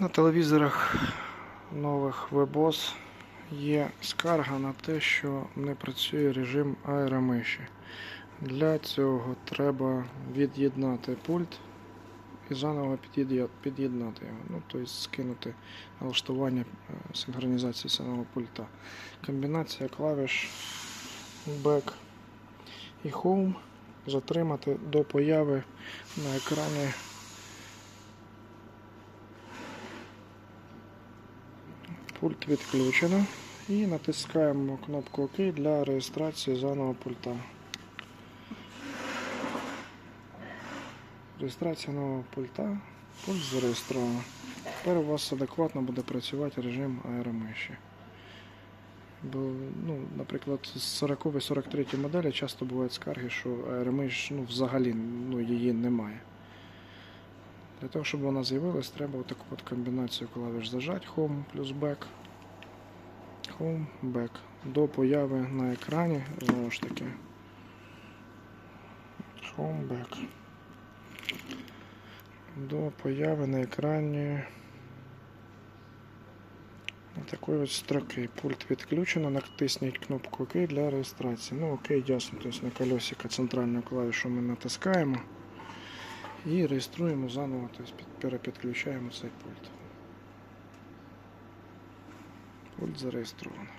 На телевізорах нових WebOS є скарга на те, що не працює режим аеромиші. Для цього треба від'єднати пульт і заново під'єднати його. Ну, тобто скинути налаштування е, синхронізації самого пульта. Комбінація клавіш Back і Home затримати до появи на екрані Пульт відключено і натискаємо кнопку ОК для реєстрації заново пульта. Реєстрація нового пульта. Пульт зареєстровано. Тепер у вас адекватно буде працювати режим аеромиші. Бо, ну, наприклад, з 40-43 моделі часто бувають скарги, що аеромиш ну, взагалі ну, її немає. Для того, щоб вона з'явилась, треба таку от комбінацію клавіш зажати Home плюс Back. Home, Back. До появи на екрані, знову ж таки. Home, Back. До появи на екрані такої ось строки. Пульт відключено, натисніть кнопку ОК для реєстрації. Ну, ОК, ясно, тобто на колесико центральну клавішу ми натискаємо і реєструємо заново, тобто під- перепідключаємо цей пульт. Пульт зареєстровано.